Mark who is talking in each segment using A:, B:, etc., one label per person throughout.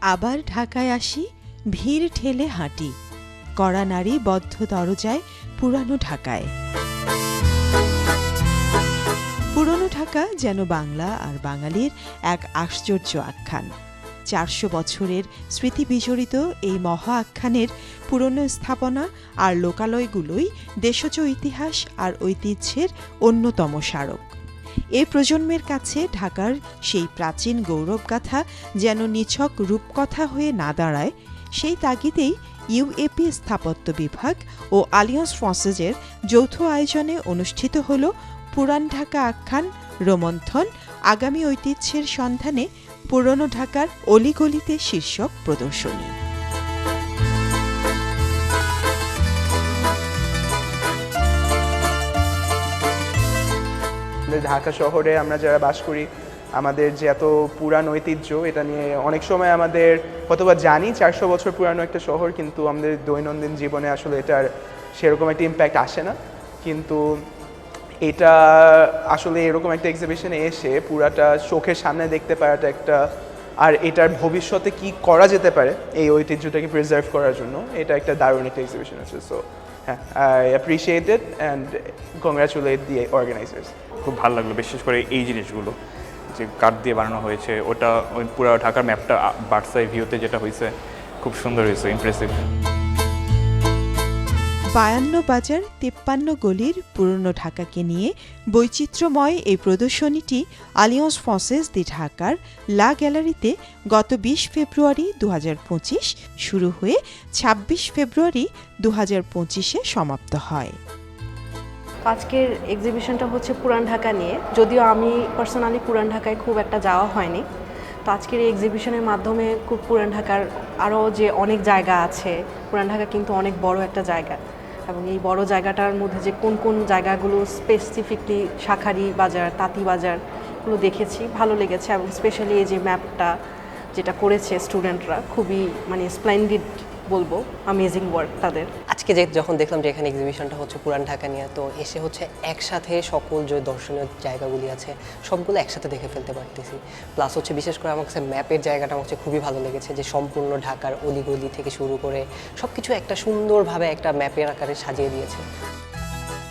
A: আবার ঢাকায় আসি, ভিড় ঠেলে হাঁটি। কড়া নারী বদ্ধ দরজায় পুরানো ঢাকায়। পুরনো ঢাকা যেন বাংলা আর বাঙালির এক আশ্চর্য আখ্যান। চারশো বছরের স্মৃতি বিজড়িত এই মহা আখ্যানের পুরনো স্থাপনা আর লোকালয়গুলোই দেশজ ইতিহাস আর ঐতিহ্যের অন্যতম স্মারক। এ প্রজন্মের কাছে ঢাকার সেই প্রাচীন গৌরবগাথা যেন নিছক রূপকথা হয়ে না দাঁড়ায়, সেই তাগিদেই ইউএপি স্থাপত্য বিভাগ ও আলিয়ান্স ফ্রান্সেজের যৌথ আয়োজনে অনুষ্ঠিত হল পুরান ঢাকা আখ্যান, রোমন্থন, আগামী ঐতিহ্যের সন্ধানে পুরনো ঢাকার অলিগলিতে শীর্ষক প্রদর্শনী।
B: আমাদের ঢাকা শহরে আমরা যারা বাস করি, আমাদের যে এত পুরান ঐতিহ্য, এটা নিয়ে অনেক সময় আমাদের হয়তোবা জানি চারশো বছর পুরানো একটা শহর, কিন্তু আমাদের দৈনন্দিন জীবনে আসলে এটার সেরকম একটা ইম্প্যাক্ট আসে না। কিন্তু এটা আসলে এরকম একটা এক্সিবিশনে এসে পুরাটা চোখের সামনে দেখতে পারাটা একটা, আর এটার ভবিষ্যতে কি করা যেতে পারে, এই ঐতিহ্যটাকে প্রিজার্ভ করার জন্য, এটা একটা দারুণ একটা এক্সিবিশন আছে। সো হ্যাঁ appreciate it and congratulate the organizers.
C: খুব ভালো লাগল, বিশেষ করে এই জিনিসগুলো যে কাঠ দিয়ে বানানো হয়েছে ওটা ওই পুরো ঢাকার ম্যাপটা বার্সাই ভিউতে যেটা হয়েছে, খুব সুন্দর হয়েছে ইমপ্রেসিভ
A: বায়ান্ন বাজার তেপ্পান্ন গলির পুরনো ঢাকাকে নিয়ে বৈচিত্র্যময় এই প্রদর্শনীটি আলিয়ন্স ফসেস দি ঢাকার লা গ্যালারিতে গত বিশ ফেব্রুয়ারি দু হাজার পঁচিশ শুরু হয়ে ২৬ ফেব্রুয়ারি দু হাজার পঁচিশে সমাপ্ত হয়।
D: আজকের এক্সিবিশনটা হচ্ছে পুরান ঢাকা নিয়ে। যদিও আমি পার্সোনালি পুরান ঢাকায় খুব একটা যাওয়া হয়নি। তো আজকের এই এক্সিবিশনের মাধ্যমে খুব পুরান ঢাকার আরও যে অনেক জায়গা আছে, পুরান ঢাকা কিন্তু অনেক বড় একটা জায়গা। এবং এই বড় জায়গাটার মধ্যে যে কোন কোন জায়গাগুলো স্পেসিফিকলি শাখারি বাজার, তাঁতি বাজারগুলো দেখেছি, ভালো লেগেছে এবং স্পেশালি এই যে ম্যাপটা যেটা করেছে স্টুডেন্টরা খুবই মানে স্প্লেন্ডিড বলব অ্যামেজিং ওয়ার্ক তাদের।
E: আজকে যে যখন দেখলাম যে এখানে এক্সিবিশনটা হচ্ছে পুরান ঢাকা নিয়ে, তো এসে হচ্ছে একসাথে সকল যে দর্শনীয় জায়গাগুলি আছে, সবগুলো একসাথে দেখে ফেলতে পারতেছি। প্লাস হচ্ছে বিশেষ করে আমার কাছে ম্যাপের জায়গাটা আমার কাছে খুবই ভালো লেগেছে, যে সম্পূর্ণ ঢাকার অলিগলি থেকে শুরু করে সব কিছু একটা সুন্দরভাবে একটা ম্যাপের আকারে সাজিয়ে দিয়েছে।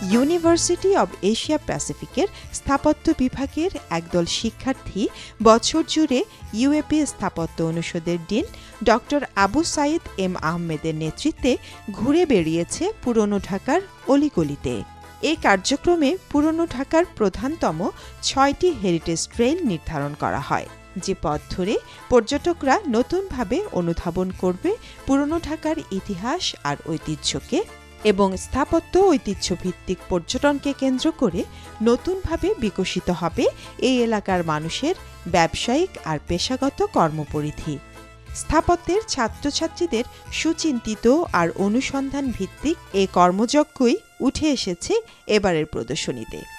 A: ইউনিভার্সিটি অব এশিয়া প্যাসিফিকের স্থাপত্য বিভাগের একদল শিক্ষার্থী বছর জুড়ে ইউএপি স্থাপত্য অনুষদের dean doctor Abu Sayeed M আহমেদের নেতৃত্বে ঘুরে বেরিয়েছে পুরনো ঢাকার অলিগলিতে। এই কার্যক্রমে পুরনো ঢাকার প্রধানতম ছয়টি হেরিটেজ ট্রেল নির্ধারণ করা হয়, যে পথ ধরে পর্যটকরা নতুনভাবে অনুধাবন করবে পুরনো ঢাকার ইতিহাস আর ঐতিহ্যকে এবং স্থাপত্য ঐতিহ্যভিত্তিক পর্যটনকে কেন্দ্র করে নতুনভাবে বিকশিত হবে এই এলাকার মানুষের ব্যবসায়িক আর পেশাগত কর্মপরিধি। স্থাপত্যের ছাত্রছাত্রীদের সুচিন্তিত আর অনুসন্ধান ভিত্তিক এ কর্মযজ্ঞই উঠে এসেছে এবারের প্রদর্শনীতে।